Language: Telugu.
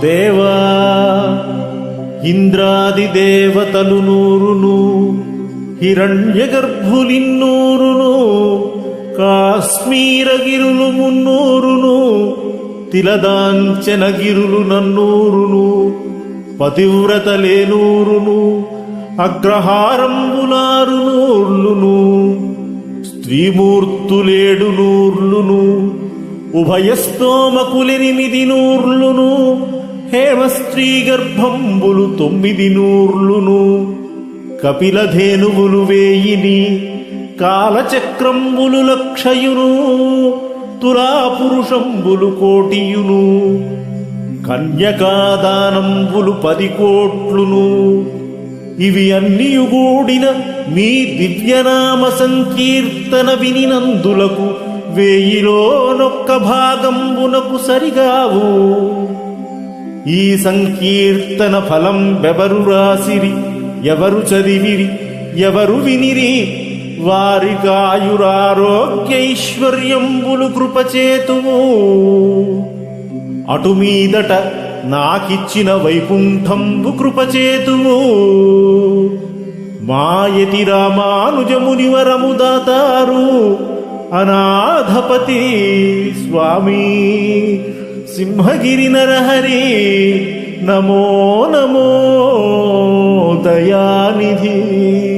దేవా ఇంద్రాది దేవతలు నూరును హిరణ్య గర్భులిన్నూరును కాశ్మీరగిరులు మున్నూరు తిలదాంచనగిరులు నన్నూరును పతివ్రతలేనూరును అగ్రహారంబులారు నూర్లును స్త్రీమూర్తులేడు నూర్లును ఉభయస్తోమకులెనిమిది నూర్లును హేమస్త్రీ గర్భంబులు తొమ్మిది నూర్లును కపిలధేనువులు వేయిని కాలచక్రంబులు లక్షయును తులాపురుషంబులు కోటియును కన్యకాదానంబులు పది కోట్లును ఇవి అన్నియుగూడిన మీ దివ్యనామ సంకీర్తన వినినందులకు వేయిలోనొక్క భాగంబునకు సరిగావు. ఈ సంకీర్తన ఫలం బెవరు రాసిరి ఎవరు చదివిరి ఎవరు వినిరి వారి కాయురారోగ్యైశ్వర్యంబులు కృపచేతువు. అటుమీదట నాకిచ్చిన వైకుంఠంబు కృపచేతువు. మాయతి రామానుజమునివరము దాతారు అనాథపతి స్వామి. సింహగిరి నరహరి నమో నమో దయానిధి.